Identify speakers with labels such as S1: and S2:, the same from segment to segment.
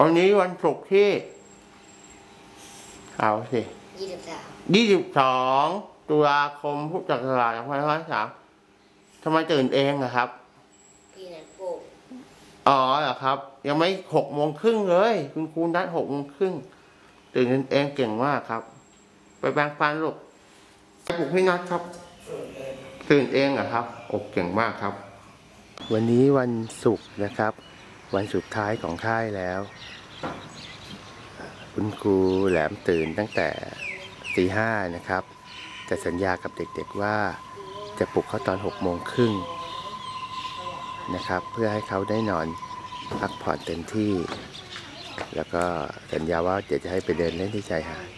S1: วันนี้วันศุกร์ที่ เอาสิ
S2: ยี่สิบสาม
S1: ยี่สิบสองตุลาคมพุทธศักราชสองพันห้าร้อยสามทำไมตื่นเองอะครับ
S2: พี่นันปลูก
S1: อ๋อเหรอครับ ยังไม่หกโมงครึ่งเลย คุณครูนัดหกโมงครึ่งตื่นเองเก่งมากครับ ไปแปรงฟันลูกไปปลุกพี่นัดครับ ตื่นเองเหรอครับโอ้เก่งมากครับ วันนี้วันศุกร์นะครับ วันสุดท้ายของค่ายแล้ว คุณครูแหลมตื่นตั้งแต่ตีห้านะครับ แต่สัญญากับเด็กๆว่าจะปลุกเขาตอนหกโมงครึ่งนะครับ เพื่อให้เขาได้นอนพักผ่อนเต็มที่ แล้วก็สัญญาว่าเดี๋ยวจะให้ไปเดินเล่นที่ชายหาด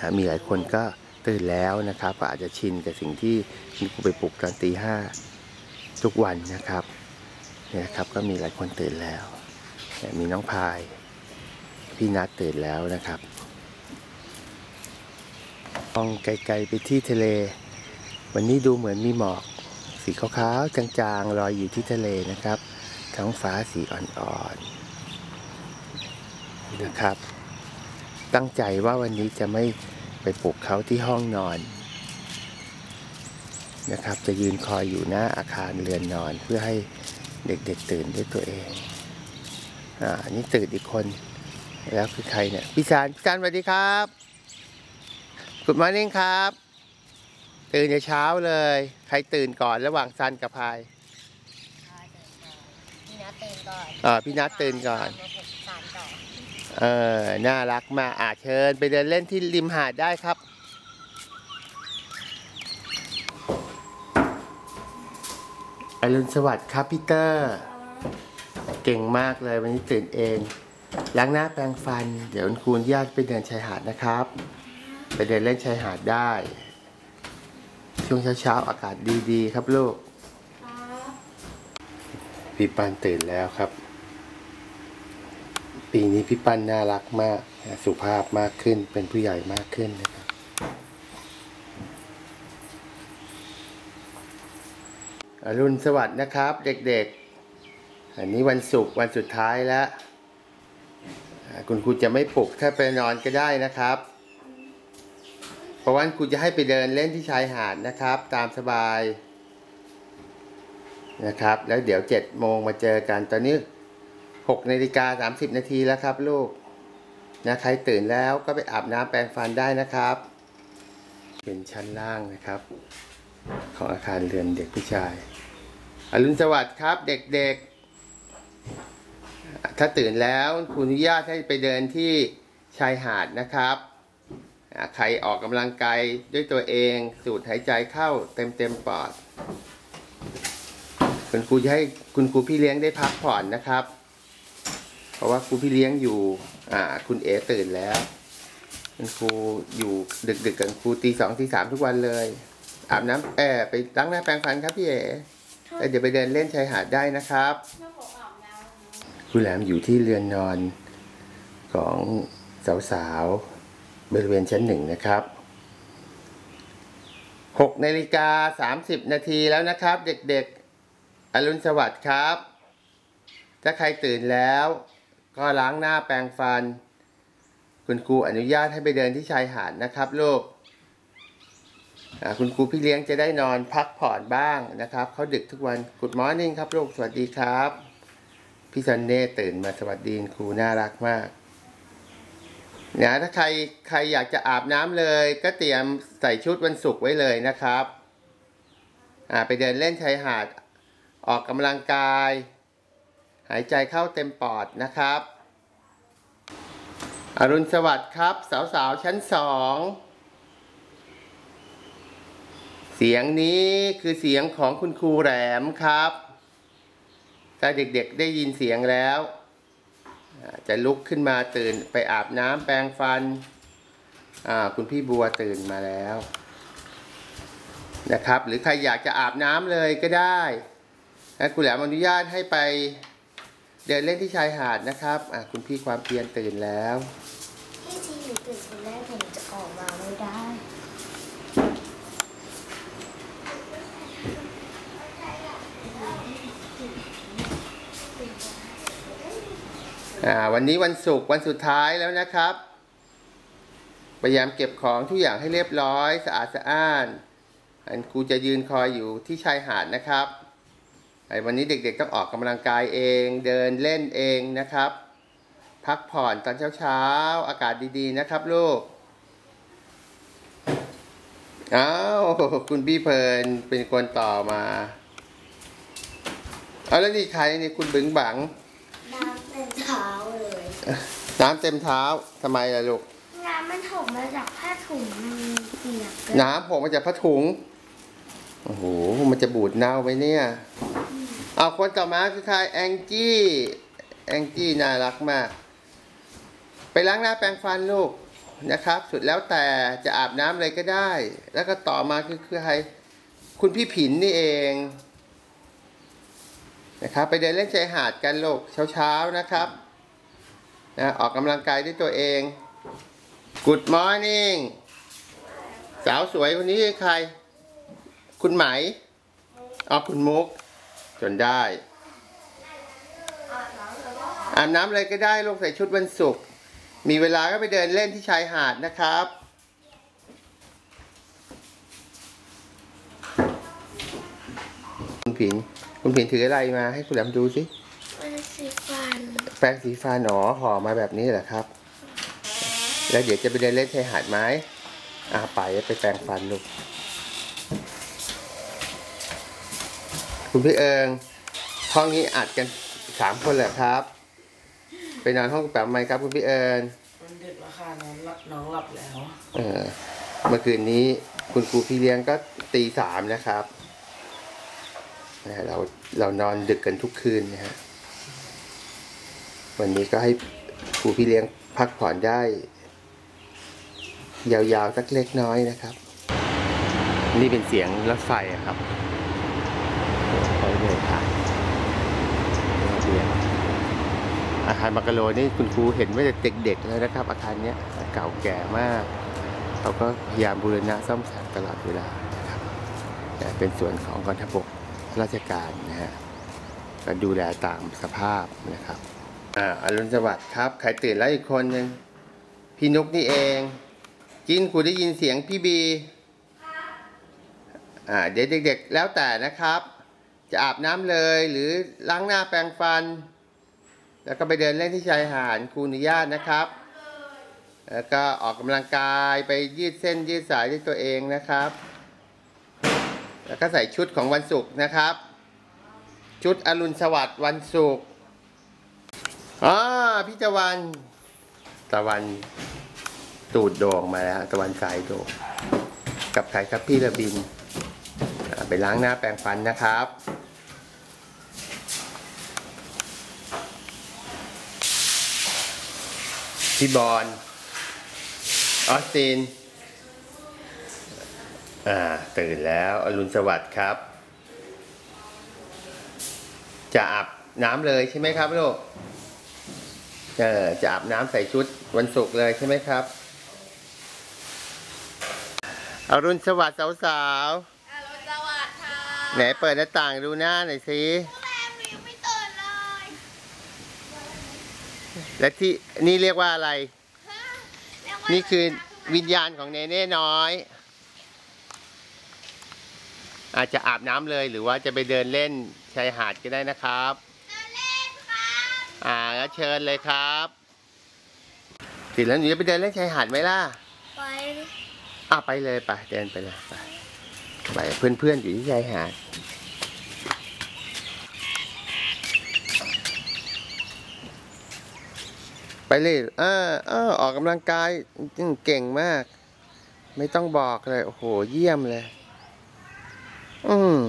S1: หามีหลายคนก็ตื่นแล้วนะครับ อาจจะชินกับสิ่งที่มีครูไปปลุกตอนตีห้าทุกวันนะครับ นะครับ ก็มีหลายคนตื่นแล้ว มีน้องพาย พี่นัดตื่นแล้วนะครับมองไกลๆไปที่ทะเล วันนี้ดูเหมือนมีหมอก สีขาวๆจางๆลอยอยู่ที่ทะเลนะครับท้องฟ้าสีอ่อนๆนะครับ ตั้งใจว่าวันนี้จะไม่ไปปลุกเขาที่ห้องนอนนะครับ จะยืนคอยอยู่หน้าอาคารเรือนนอนเพื่อให้ เด็กๆตื่นด้วยตัวเอง อ่าอันนี่ตื่นอีกคน แล้วคือใครเนี่ยพี่ชานพี่ชานสวัสดีครับกุดมานิ่งครับ ตื่นแต่เช้าเลย ใครตื่นก่อนระหว่างซันกับพาย
S2: พี่นัดตื่นก่อน
S1: อ่าพี่นัทตื่นก่อน
S2: มาปลุกสารต่อ
S1: เออ น่ารักมากอาเชิญไปเดินเล่นที่ริมหาดได้ครับ อรุณสวัสดิ์ครับพี่เตอร์ เก่งมากเลยวันนี้ตื่นเอง ล้างหน้าแปรงฟัน เดี๋ยวคุณครูอนุญาตไปเดินชายหาดนะครับ ไปเดินเล่นชายหาดได้ ช่วงเช้าๆอากาศดีๆ ครับลูกพี่ปันตื่นแล้วครับ ปีนี้พี่ปันน่ารักมาก สุภาพมากขึ้นเป็นผู้ใหญ่มากขึ้นนะครับ อรุณสวัสดิ์นะครับ เด็กๆ อันนี้วันศุกร์วันสุดท้ายแล้ว คุณครูจะไม่ปลุกถ้าไปนอนก็ได้นะครับ เพราะว่าครูจะให้ไปเดินเล่นที่ชายหาดนะครับ ตามสบายนะครับ แล้วเดี๋ยวเจ็ดโมงมาเจอกันตอนนี้หกนาฬิกาสามสิบนาทีแล้วครับลูกนะใครตื่นแล้วก็ไปอาบน้ำแปรงฟันได้นะครับ เป็นชั้นล่างนะครับ ของอาคารเรือนเด็กผู้ชาย อรุณสวัสดิ์ครับเด็กๆ ถ้าตื่นแล้วคุณอนุญาตให้ไปเดินที่ชายหาดนะครับ ใครออกกำลังกายด้วยตัวเองสูดหายใจเข้าเต็มๆปอด คุณครูจะให้คุณครูพี่เลี้ยงได้พักผ่อนนะครับ เพราะว่าครูพี่เลี้ยงอยู่อ่าคุณเอ๋ตื่นแล้ว คุณครูอยู่ดึกๆกับครูตีสองตีสามทุกวันเลย อาบน้ำแออไปล้างหน้าแปรงฟันครับพี่เอ๋แล้วเดี๋ยวไปเดินเล่นชายหาดได้นะครับคุณแหลมอยู่ที่เรือนนอนของสาวๆบริเวณชั้นหนึ่งนะครับหกนาฬิกาสามสิบนาทีแล้วนะครับ เด็กๆ อรุณสวัสดิ์ครับ ถ้าใครตื่นแล้วก็ล้างหน้าแปรงฟัน คุณครูอนุญาตให้ไปเดินที่ชายหาดนะครับลูกอ่า คุณครูพี่เลี้ยงจะได้นอนพักผ่อนบ้างนะครับเขาดึกทุกวันกุดมอร์นิ่งครับลูกสวัสดีครับ พี่ซันเน่ตื่นมาสวัสดีครูน่ารักมากนะถ้าใครใครอยากจะอาบน้ำเลย ก็เตรียมใส่ชุดวันศุกร์ไว้เลยนะครับอ่าไปเดินเล่นชายหาดออกกำลังกาย หายใจเข้าเต็มปอดนะครับ อรุณสวัสดิ์ครับ สาวๆ ชั้นสอง เสียงนี้คือเสียงของคุณครูแหลมครับถ้าเด็กๆได้ยินเสียงแล้ว จะลุกขึ้นมาตื่นไปอาบน้ำแปรงฟัน คุณพี่บัวตื่นมาแล้ว นะครับ หรือใครอยากจะอาบน้ำเลยก็ได้นะคุณแหลมอนุญาตให้ไปเดินเล่นที่ชายหาดนะครับคุณพี่ความเพียรตื่นแล้ว
S2: พี่ทีหนูตื่นคนแรกแต่หนูจะออกมาไม่ได้
S1: อ อ่า วันนี้วันศุกร์วันสุดท้ายแล้วนะครับ พยายามเก็บของทุกอย่างให้เรียบร้อยสะอาดสะอ้าน อันครูจะยืนคอยอยู่ที่ชายหาดนะครับไอ้วันนี้เด็กๆต้องออกกำลังกายเองเดินเล่นเองนะครับ พักผ่อนตอนเช้าๆ อากาศดีๆนะครับลูกอ้าวคุณพี่เพลินเป็นคนต่อมา เอาแล้วนี่ใครนี่คุณบึงบัง
S2: น้ำเต็มเท้าเลย
S1: น้ำเต็มเท้าทำไมล่ะลูก
S2: น้ำมันถมมาจากผ้าถุงมันเปียกเลย
S1: น้ำผมมาจากผ้าถุง โอ้โห มันจะบูดเน่าไปเนี่ย เอาคนต่อมาคือใครแองจี้ แองจี้น่ารักมาก ไปล้างหน้าแปรงฟันลูกนะครับ สุดแล้วแต่จะอาบน้ำอะไรก็ได้ แล้วก็ต่อมาคือคือใคร คุณพี่ผินนี่เอง นะครับ ไปเดินเล่นชายหาดกันลูกเช้าๆนะครับ นะออกกำลังกายด้วยตัวเอง Good morning สาวสวยคนนี้คือใคร คุณไหมอ๋อคุณมุก จนได้ อาบน้ำอะไรก็ได้ลงใส่ชุดวันศุกร์มีเวลาก็ไปเดินเล่นที่ชายหาดนะครับคุณผินคุณผินถืออะไรมาให้คุณแหลมดูสิ แปรงสีฟันหนอห่อมาแบบนี้เหรอครับ แล้วเดี๋ยวจะไปเดินเล่นชายหาดไหมอ่าไปไปแปรงฟันลูก คุณพี่เอิงห้องนี้อัดกันสามคนเหรอครับ ไปนอนห้องแปมไหมครับ คุณพี่เอิง
S3: มันดึกแล้วค่ะน้องหลับน้องหลับแล้ว
S1: เออ เมื่อคืนนี้คุณครูพี่เลี้ยงก็ตีสามนะครับนะฮะเราเรานอนดึกกันทุกคืนนะฮะ วันนี้ก็ให้ครูพี่เลี้ยงพักผ่อนได้ ยาวๆสักเล็กน้อยนะครับ นี่เป็นเสียงรถไฟอะครับไปเลยค่ะอาคารมักกะโลนี่คุณครูเห็นว่าจะเด็กๆแล้วนะครับ อาคารเนี้ยเก่าแก่มากเขาก็พยายามบูรณะซ่อมแซมตลอดเวลานะครับแต่เป็นส่วนของกองทัพบกราชการนะฮะก็ดูแลตามสภาพนะครับ อ่าอรุณสวัสดิ์ครับ ใครตื่นแล้วอีกคนหนึ่งพี่นุกนี่เอง จินครูได้ยินเสียงพี่บีอ่าเดี๋ยวเด็กๆ แล้วแต่นะครับ จะอาบน้ำเลยหรือล้างหน้าแปรงฟัน แล้วก็ไปเดินเล่นที่ชายหาดครูอนุญาตนะครับ แล้วก็ออกกำลังกายไปยืดเส้นยืดสายด้วยตัวเองนะครับ แล้วก็ใส่ชุดของวันศุกร์นะครับ ชุดอรุณสวัสดิ์วันศุกร์ อ๋อพี่ตะวัน ตะวันตูดโด่งมาแล้ว ตะวันสายโด่งกับใครครับพี่ระบิน ไปล้างหน้าแปรงฟันนะครับ พี่บอลออสติน อ่า ตื่นแล้ว อรุณสวัสดิ์ครับ จะอาบน้ำเลยใช่ไหมครับลูก เออจะอาบน้ำใส่ชุดวันศุกร์เลยใช่ไหมครับอรุณสวัสดิ์สาว
S4: อรุณสวัสดิ์ค่ะ
S1: ๆไหนเปิดหน้าต่างดูหน้าหน่อยสิ
S4: แม่หนูยังไม่ตื่นเลย
S1: และที่นี่เรียกว่าอะไร
S4: ฮะเรียกว่า
S1: นี่คือวิญญาณของเนเน่น้อย อาจจะอาบน้ำเลยหรือว่าจะไปเดินเล่นชายหาดก็ได้นะครับ
S4: เดินเล่นครับ
S1: อ่าแล้วเชิญเลยครับติดแล้วหนูจะไปเดินเล่นชายหาดไหมล่ะ
S2: ไป
S1: อะไปเลยไปเดินไปเลยไปไปเพื่อนเพื่อนๆอยู่ที่ชายหาดไปเลยเออเออออกกำลังกายอืมเก่งมาก ไม่ต้องบอกเลย โอ้โห เยี่ยมเลย อืม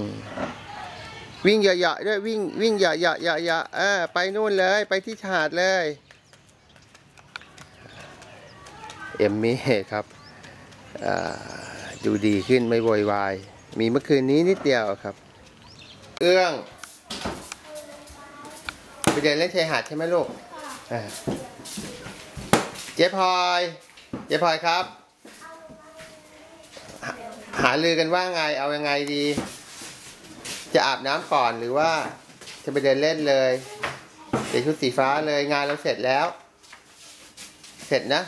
S1: วิ่งเหยาะๆด้วยวิ่งวิ่งเหยาะๆเหยาะๆเออไปนู่นเลยไปที่ชาดเลย เอมมี่ครับอ่าดูดีขึ้นไม่โวยวาย มีเมื่อคืนนี้นิดเดียวครับ เอื้องไปเดินเล่นชายหาดใช่ไหมลูกอ่าเจ๊พลอยเจ๊พลอยครับหาหาลือกันว่าไงเอายังไงดี จะอาบน้ำก่อนหรือว่าจะไปเดินเล่นเลย
S2: ไเป
S1: ลี่ยนชุดสีฟ้าเลยงานเราเสร็จแล้ว เสร็จนะ